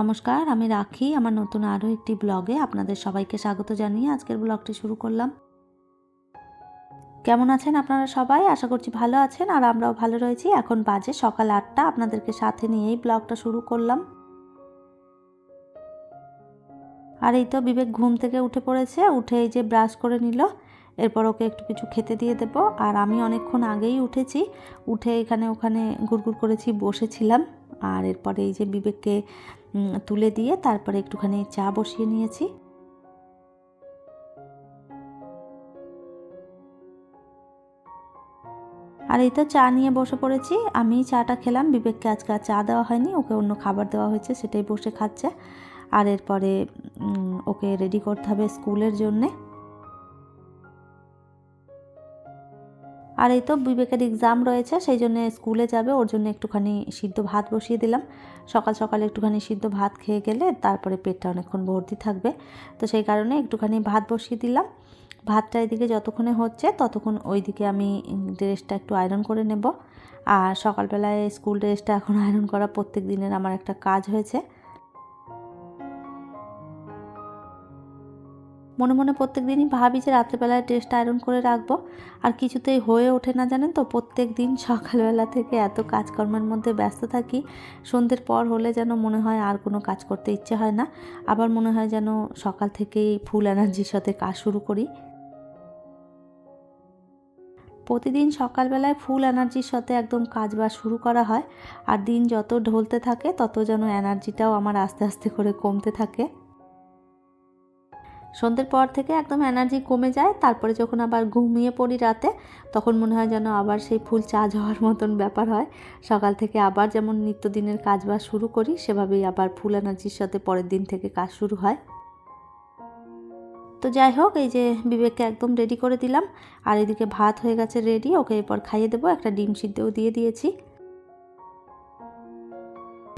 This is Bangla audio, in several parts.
নমস্কার, আমি রাখি। আমার নতুন আরও একটি ব্লগে আপনাদের সবাইকে স্বাগত জানিয়ে আজকের ব্লগটি শুরু করলাম। কেমন আছেন আপনারা সবাই? আশা করছি ভালো আছেন আর আমরাও ভালো রয়েছি। এখন বাজে সকাল আটটা। আপনাদেরকে সাথে নিয়েই ব্লগটা শুরু করলাম। আর এই তো বিবেক ঘুম থেকে উঠে পড়েছে। উঠে এই যে ব্রাশ করে নিল। এরপর ওকে একটু কিছু খেতে দিয়ে দেব। আর আমি অনেকক্ষণ আগেই উঠেছি। উঠে এখানে ওখানে ঘুরঘুর করেছি, বসেছিলাম। আর এরপরে এই যে বিবেককে তুলে দিয়ে তারপরে একটুখানি চা বসিয়ে নিয়েছি। আর এই তো চা নিয়ে বসে পড়েছি। আমি চাটা খেলাম, বিবেককে আজকে চা দেওয়া হয়নি, ওকে অন্য খাবার দেওয়া হয়েছে, সেটাই বসে খাচ্ছে। আর এরপরে ওকে রেডি করতে হবে স্কুলের জন্যে। আর এই তো বিবেকের এক্সাম রয়েছে, সেই জন্য স্কুলে যাবে, ওর জন্য একটুখানি সিদ্ধ ভাত বসিয়ে দিলাম। সকাল সকালে একটুখানি সিদ্ধ ভাত খেয়ে গেলে তারপরে পেটটা অনেকক্ষণ ভর্তি থাকবে। তো সেই কারণে একটুখানি ভাত বসিয়ে দিলাম। ভাতটা এদিকে যতক্ষণে হচ্ছে, ততক্ষণ ওইদিকে আমি ড্রেসটা একটু আয়রন করে নেব। আর সকালবেলায় স্কুল ড্রেসটা এখন আয়রন করা প্রত্যেক দিনের আমার একটা কাজ হয়েছে। মনে মনে প্রত্যেক দিনই ভাবি যে রাত্রেবেলায় ড্রেসটা আয়রন করে রাখব। আর কিছুতেই হয়ে ওঠে না, জানেন তো? প্রত্যেক দিন সকালবেলা থেকে এত কাজকর্মের মধ্যে ব্যস্ত থাকি, সন্ধ্যের পর হলে যেন মনে হয় আর কোনো কাজ করতে ইচ্ছে হয় না। আবার মনে হয় যেন সকাল থেকেই ফুল এনার্জির সাথে কাজ শুরু করি। প্রতিদিন সকালবেলায় ফুল এনার্জির সাথে একদম কাজ বাজ শুরু করা হয়। আর দিন যত ঢলতে থাকে, তত যেন এনার্জিটাও আমার আস্তে আস্তে করে কমতে থাকে। সন্ধ্যের পর থেকে একদম এনার্জি কমে যায়, তারপরে যখন আবার ঘুমিয়ে পড়ি রাতে, তখন মনে হয় যেন আবার সেই ফুল চার্জ হওয়ার মতন ব্যাপার হয়। সকাল থেকে আবার যেমন নিত্যদিনের কাজ বাজ শুরু করি, সেভাবেই আবার ফুল এনার্জির সাথে পরের দিন থেকে কাজ শুরু হয়। তো যাই হোক, এই যে বিবেককে একদম রেডি করে দিলাম, আর এদিকে ভাত হয়ে গেছে রেডি ওকে এরপর খাইয়ে দেবো, একটা ডিম সিদ্ধও দিয়ে দিয়েছি।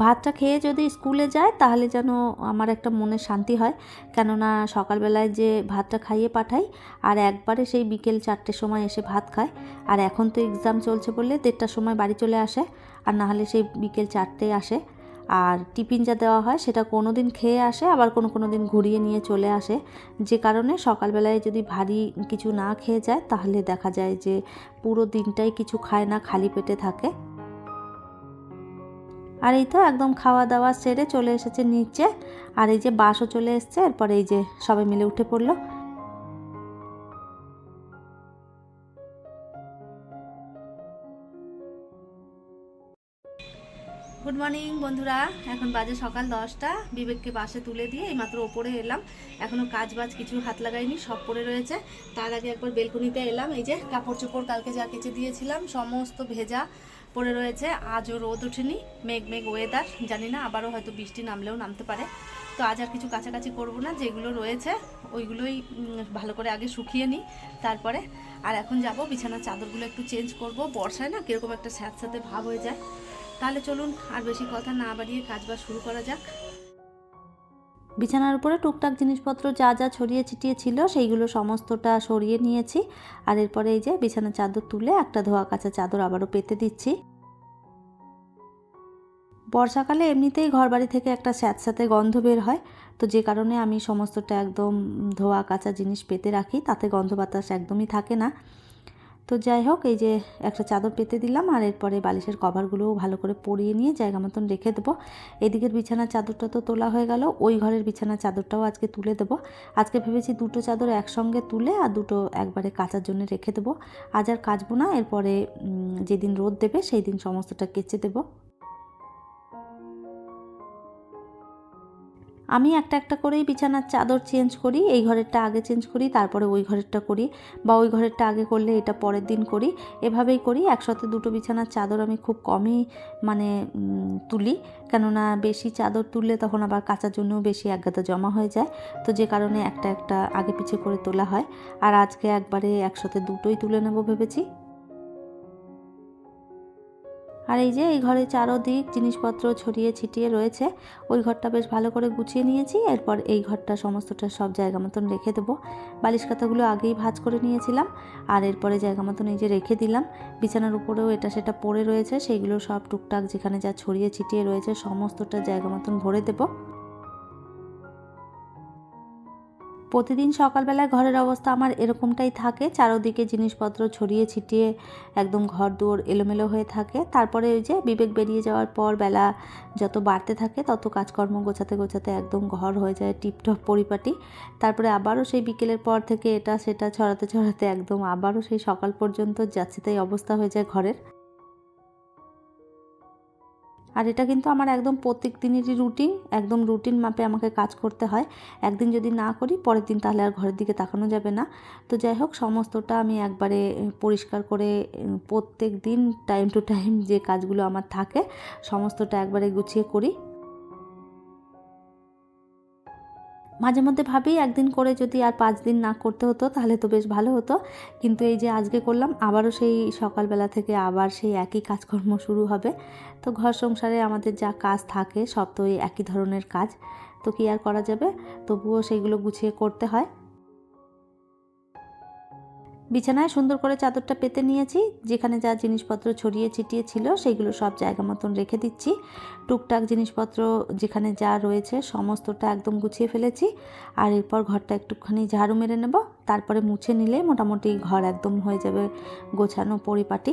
ভাতটা খেয়ে যদি স্কুলে যায়, তাহলে যেন আমার একটা মনে শান্তি হয়। কেননা সকালবেলায় যে ভাতটা খাইয়ে পাঠাই, আর একবারে সেই বিকেল চারটের সময় এসে ভাত খায়। আর এখন তো এক্সাম চলছে বলে দেড়টার সময় বাড়ি চলে আসে, আর না হলে সেই বিকেল চারটে আসে। আর টিফিন যা দেওয়া হয়, সেটা কোনো দিন খেয়ে আসে, আবার কোনো কোনো দিন ঘুরিয়ে নিয়ে চলে আসে। যে কারণে সকালবেলায় যদি ভারী কিছু না খেয়ে যায়, তাহলে দেখা যায় যে পুরো দিনটাই কিছু খায় না, খালি পেটে থাকে। আর এই তো একদম খাওয়া দাওয়া সেরে চলে এসেছে নিচে। আর এই যে বাসও চলে এসছে, এরপরে এই যে সবাই মিলে উঠে পড়ল। মর্নিং বন্ধুরা। এখন বাজে সকাল দশটা। বিবেককে বাসে তুলে দিয়ে এইমাত্র ওপরে এলাম। এখনও কাজ বাজ কিছু হাত লাগাইনি, সব পরে রয়েছে। তার আগে একবার বেলকুনিতে এলাম। এই যে কাপড় চোপড় কালকে যা কেচে দিয়েছিলাম, সমস্ত ভেজা পড়ে রয়েছে। আজও রোদ ওঠেনি, মেঘ মেঘ ওয়েদার জানি না, আবারও হয়তো বৃষ্টি নামলেও নামতে পারে। তো আজ আর কিছু কাছাকাছি করব না, যেগুলো রয়েছে, ওইগুলোই ভালো করে আগে শুকিয়ে নিই, তারপরে আর এখন যাব, বিছানার চাদরগুলো একটু চেঞ্জ করব। বর্ষায় না কীরকম একটা স্যাঁতস্যাঁতে ভাব হয়ে যায়। তাহলে চলুন আর বেশি কথা না বাড়িয়ে কাজ বাজ শুরু করা যাক। বিছানার উপরে টুকটাক জিনিসপত্র যা যা ছড়িয়ে ছিটিয়ে ছিল, সেইগুলো সমস্তটা সরিয়ে নিয়েছি। আর এরপরে এই যে বিছানার চাদর তুলে একটা ধোয়া কাঁচা চাদর আবারও পেতে দিচ্ছি। বর্ষাকালে এমনিতেই ঘরবাড়ি থেকে একটা স্যাঁতস্যাঁতে গন্ধ বের হয়, তো যে কারণে আমি সমস্তটা একদম ধোয়া কাঁচা জিনিস পেতে রাখি, তাতে গন্ধ বাতাস একদমই থাকে না। তো যাই হোক, এই যে একটা চাদর পেতে দিলাম আর এরপরে বালিশের কভারগুলোও ভালো করে পরিয়ে নিয়ে জায়গা মতন রেখে দেবো। এদিকের বিছানার চাদরটা তো তোলা হয়ে গেল, ওই ঘরের বিছানার চাদরটাও আজকে তুলে দেবো। আজকে ভেবেছি দুটো চাদর একসঙ্গে তুলে আর দুটো একবারে কাচার জন্য রেখে দেবো। আজ আর কাচবো না, এরপরে যেদিন রোদ দেবে সেই দিন সমস্তটা কেচে দেবো। আমি একটা একটা করেই বিছানার চাদর চেঞ্জ করি, এই ঘরেরটা আগে চেঞ্জ করি, তারপরে ওই ঘরেরটা করি বা ওই ঘরেরটা আগে করলে এটা পরের দিন করি। এভাবেই করি, একসাথে দুটো বিছানার চাদর আমি খুব কমই মানে তুলি। কেননা বেশি চাদর তুললে তখন আবার কাচার জন্যও বেশি একগাদা জমা হয়ে যায়। তো যে কারণে একটা একটা আগে পিছে করে তোলা হয়। আর আজকে একবারে একসাথে দুটোই তুলে নেব ভেবেছি। আর এই যে, এই ঘরে চারোদিক জিনিসপত্র ছড়িয়ে ছিটিয়ে রয়েছে। ওই ঘরটা বেশ ভালো করে গুছিয়ে নিয়েছি। এরপর এই ঘরটা সমস্তটা সব জায়গা মতন রেখে দেবো। বালিশ কাতাগুলো আগেই ভাজ করে নিয়েছিলাম। আর এরপরে জায়গা মতন এই যে রেখে দিলাম। বিছানার উপরেও এটা সেটা পড়ে রয়েছে। সেইগুলো সব টুকটাক যেখানে যা ছড়িয়ে ছিটিয়ে রয়েছে, সমস্তটা জায়গা মতন ভরে দেবো। প্রতিদিন সকালবেলায় ঘরের অবস্থা আমার এরকমটাই থাকে। চারোদিকে জিনিসপত্র ছড়িয়ে ছিটিয়ে একদম ঘর দুয়ার এলোমেলো হয়ে থাকে। তারপরে ওই যে বিবেক বেরিয়ে যাওয়ার পর বেলা যত বাড়তে থাকে, তত কাজকর্ম গোছাতে গোছাতে একদম ঘর হয়ে যায় টিপটপ পরিপাটি। তারপরে আবারও সেই বিকেলের পর থেকে এটা সেটা ছড়াতে ছড়াতে একদম আবারও সেই সকাল পর্যন্ত যাচ্ছে, তাই অবস্থা হয়ে যায় ঘরের। আর এটা কিন্তু আমার একদম প্রত্যেক দিনেরই রুটিন একদম রুটিন মাপে আমাকে কাজ করতে হয়। একদিন যদি না করি, পরের দিন তাহলে আর ঘরের দিকে তাকানো যাবে না। তো যাই হোক, সমস্তটা আমি একবারে পরিষ্কার করে প্রত্যেক দিন টাইম টু টাইম যে কাজগুলো আমার থাকে, সমস্তটা একবারে গুছিয়ে করি। মাঝে মধ্যে ভাবি একদিন করে যদি আর পাঁচ দিন না করতে হতো, তাহলে তো বেশ ভালো হতো। কিন্তু এই যে আজকে করলাম, আবারও সেই সকালবেলা থেকে আবার সেই একই কাজকর্ম শুরু হবে। তো ঘর সংসারে আমাদের যা কাজ থাকে, সব তো এই একই ধরনের কাজ। তো কি আর করা যাবে? তবুও সেইগুলো গুছিয়ে করতে হয়। বিছানায় সুন্দর করে চাদরটা পেতে নিয়েছি, যেখানে যা জিনিসপত্র ছড়িয়ে ছিটিয়ে ছিল সেগুলো সব জায়গা মতন রেখে দিচ্ছি। টুকটাক জিনিসপত্র যেখানে যা রয়েছে সমস্তটা একদম গুছিয়ে ফেলেছি। আর এরপর ঘরটা একটুখানি ঝাড়ু মেরে নেব। তারপরে মুছে নিলে মোটামুটি ঘর একদম হয়ে যাবে গোছানো পরিপাটি।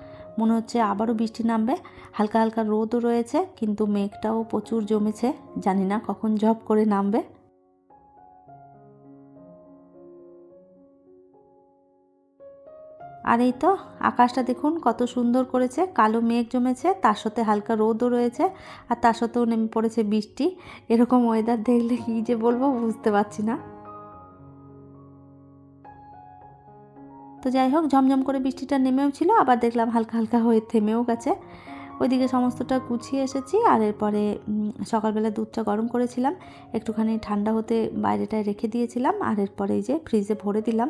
মনে হচ্ছে আবারও বৃষ্টি নামবে। হালকা হালকা রোদও রয়েছে, কিন্তু মেঘটাও প্রচুর জমেছে। জানি না কখন জব করে নামবে। আর এই তো, আকাশটা দেখুন কত সুন্দর করেছে, কালো মেঘ জমেছে, তার সাথে হালকা রোদও রয়েছে, আর তার সাথেও নেমে পড়েছে বৃষ্টি। এরকম ওয়েদার দেখলে কী যে বলব বুঝতে পারছি না। তো যাই হোক, ঝমঝম করে বৃষ্টিটা নেমেও ছিল, আবার দেখলাম হালকা হালকা হয়ে থেমেও গেছে। ওইদিকে সমস্তটা গুছিয়ে এসেছি, আর এরপরে সকালবেলা দুধটা গরম করেছিলাম, একটুখানি ঠান্ডা হতে বাইরেটায় রেখে দিয়েছিলাম, আর এরপরে এই যে ফ্রিজে ভরে দিলাম,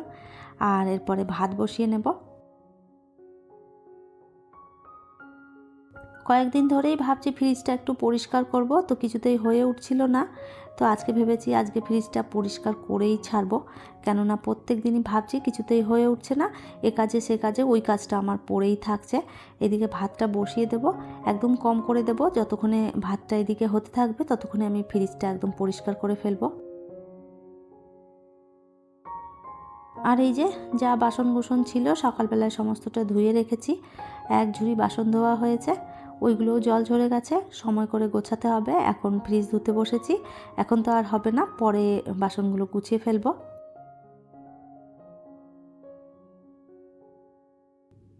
আর এরপরে ভাত বসিয়ে নেব। কয়েকদিন ধরেই ভাবছি ফ্রিজটা একটু পরিষ্কার করব, তো কিছুতেই হয়ে উঠছিল না। তো আজকে ভেবেছি আজকে ফ্রিজটা পরিষ্কার করেই ছাড়বো। কেননা প্রত্যেক দিনই ভাবছি কিছুতেই হয়ে উঠছে না, এ কাজে সে কাজে, ওই কাজটা আমার পড়েই থাকছে। এদিকে ভাতটা বসিয়ে দেব, একদম কম করে দেব, যতক্ষণে ভাতটা এদিকে হতে থাকবে ততক্ষণে আমি ফ্রিজটা একদম পরিষ্কার করে ফেলব। আর এই যে যা বাসন গোসন ছিল সকালবেলায় সমস্তটা ধুয়ে রেখেছি, এক ঝুড়ি বাসন ধোয়া হয়েছে। ওইগুলোও জল ঝরে গেছে, সময় করে গোছাতে হবে, এখন ফ্রিজ ধুতে বসেছি, এখন তো আর হবে না, পরে বাসনগুলো গুছিয়ে ফেলব।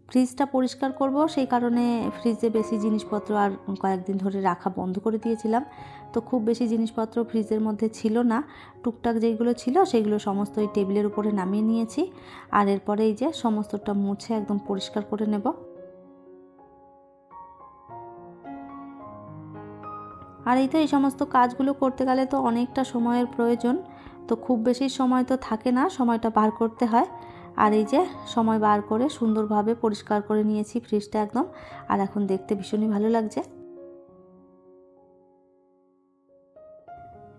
ফ্রিজটা পরিষ্কার করব, সেই কারণে ফ্রিজে বেশি জিনিসপত্র আর কয়েকদিন ধরে রাখা বন্ধ করে দিয়েছিলাম। তো খুব বেশি জিনিসপত্র ফ্রিজের মধ্যে ছিল না, টুকটাক যেগুলো ছিল সেগুলো সমস্ত ওই টেবিলের উপরে নামিয়ে নিয়েছি। আর এরপরে এই যে সমস্তটা মুছে একদম পরিষ্কার করে নেব। আর এই তো এই সমস্ত কাজগুলো করতে গেলে তো অনেকটা সময়ের প্রয়োজন। তো খুব বেশি সময় তো থাকে না, সময়টা বার করতে হয়। আর এই যে সময় বার করে সুন্দরভাবে পরিষ্কার করে নিয়েছি ফ্রিজটা একদম। আর এখন দেখতে ভীষণই ভালো লাগছে।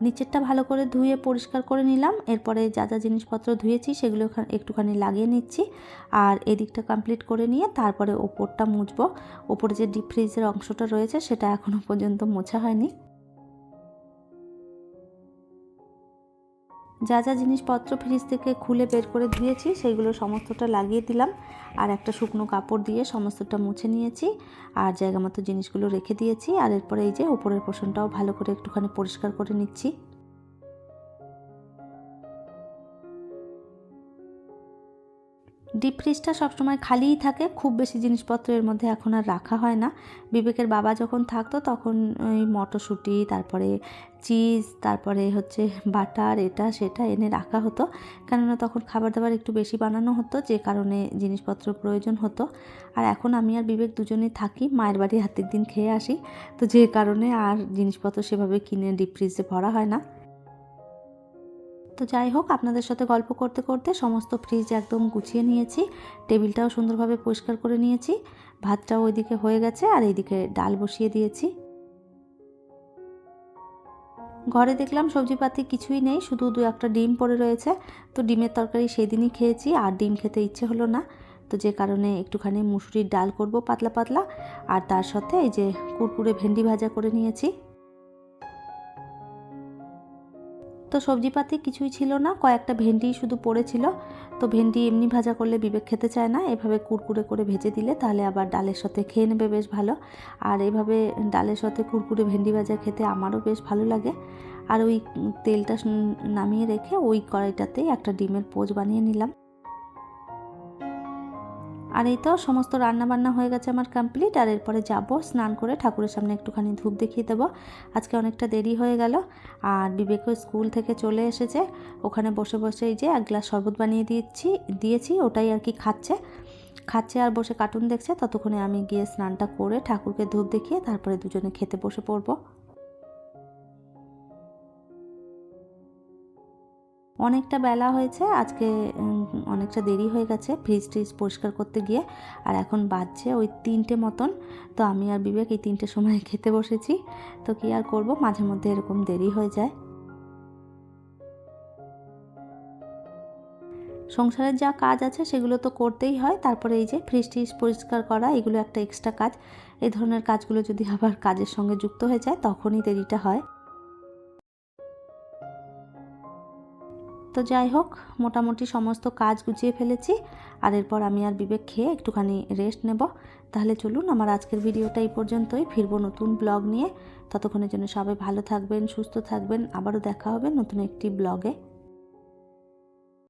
নিচেরটা ভালো করে ধুয়ে পরিষ্কার করে নিলাম। এরপরে যা যা জিনিসপত্র ধুয়েছি সেগুলো একটুখানি লাগিয়ে নিচ্ছি। আর এদিকটা কমপ্লিট করে নিয়ে তারপরে ওপরটা মুছবো। ওপরে যে ডিপ ফ্রিজের অংশটা রয়েছে সেটা এখনও পর্যন্ত মোছা হয়নি। যা যা জিনিসপত্র ফ্রিজ থেকে খুলে বের করে ধুয়েছি সেইগুলো সমস্তটা লাগিয়ে দিলাম। আর একটা শুকনো কাপড় দিয়ে সমস্তটা মুছে নিয়েছি। আর জায়গা মতো জিনিসগুলো রেখে দিয়েছি। আর এরপরে এই যে উপরের পোষণটাও ভালো করে একটুখানি পরিষ্কার করে নিচ্ছি। ডিপ ফ্রিজটা সবসময় খালিই থাকে, খুব বেশি জিনিসপত্র এর মধ্যে এখন আর রাখা হয় না। বিবেকের বাবা যখন থাকতো তখন ওই মটরশুঁটি, তারপরে চিজ, তারপরে হচ্ছে বাটার, এটা সেটা এনে রাখা হতো। কেননা তখন খাবার দাবার একটু বেশি বানানো হতো, যে কারণে জিনিসপত্র প্রয়োজন হতো। আর এখন আমি আর বিবেক দুজনেই থাকি, মায়ের বাড়ি হাতের দিন খেয়ে আসি। তো যে কারণে আর জিনিসপত্র সেভাবে কিনে ডিপ ফ্রিজে ভরা হয় না। তো যাই হোক, আপনাদের সাথে গল্প করতে করতে সমস্ত ফ্রিজ একদম গুছিয়ে নিয়েছি। টেবিলটাও সুন্দরভাবে পরিষ্কার করে নিয়েছি। ভাতটাও ওইদিকে হয়ে গেছে আর এইদিকে ডাল বসিয়ে দিয়েছি। ঘরে দেখলাম সবজিপাতি কিছুই নেই, শুধু দু একটা ডিম পড়ে রয়েছে। তো ডিমের তরকারি সেদিনই খেয়েছি, আর ডিম খেতে ইচ্ছে হলো না। তো যে কারণে একটুখানি মুসুরির ডাল করব পাতলা পাতলা, আর তার সাথে এই যে কুরকুরে ভেন্ডি ভাজা করে নিয়েছি। তো সবজিপাতি কিছুই ছিল না, কয়েকটা ভেন্ডি শুধু পড়েছিল। তো ভেন্ডি এমনি ভাজা করলে বিবেক খেতে চায় না, এভাবে কুরকুরে করে ভেজে দিলে তাহলে আবার ডালের সাথে খেয়ে নেবে বেশ ভালো। আর এভাবে ডালের সাথে কুরকুরে ভেন্ডি ভাজা খেতে আমারও বেশ ভালো লাগে। আর ওই তেলটা নামিয়ে রেখে ওই কড়াইটাতেই একটা ডিমের পোচ বানিয়ে নিলাম। আর এই তো সমস্ত রান্না বান্না হয়ে গেছে আমার কমপ্লিট আর এরপরে যাব স্নান করে ঠাকুরের সামনে একটুখানি ধূপ দেখিয়ে দেবো। আজকে অনেকটা দেরি হয়ে গেল, আর বিবেকও স্কুল থেকে চলে এসেছে। ওখানে বসে বসে এই যে এক গ্লাস শরবত বানিয়ে দিয়েছি দিয়েছি, ওটাই আর কি খাচ্ছে। খাচ্ছে আর বসে কার্টুন দেখছে, ততক্ষণে আমি গিয়ে স্নানটা করে ঠাকুরকে ধূপ দেখিয়ে তারপরে দুজনে খেতে বসে পড়ব। অনেকটা বেলা হয়েছে, আজকে অনেকটা দেরি হয়ে গেছে ফ্রিজ ট্রিজ পরিষ্কার করতে গিয়ে, আর এখন বাজছে ওই তিনটে মতন, তো আমি আর বিবেক এই তিনটে সময় খেতে বসেছি, তো কি আর করব, মাঝে মধ্যে এরকম দেরি হয়ে যায়। সংসারের যা কাজ আছে সেগুলো তো করতেই হয়, তারপরে এই যে ফ্রিজ ট্রিজ পরিষ্কার করা, এগুলো একটা এক্সট্রা কাজ এই ধরনের কাজগুলো যদি আবার কাজের সঙ্গে যুক্ত হয়ে যায়, তখনই দেরিটা হয়। তো যাই হোক, মোটামুটি সমস্ত কাজ গুছিয়ে ফেলেছি। আর এরপর আমি আর বিবেক খেয়ে একটুখানি রেস্ট নেব। তাহলে চলুন, আমার আজকের ভিডিওটা এই পর্যন্তই। ফিরবো নতুন ব্লগ নিয়ে। ততক্ষণের জন্য সবাই ভালো থাকবেন, সুস্থ থাকবেন। আবারও দেখা হবে নতুন একটি ব্লগে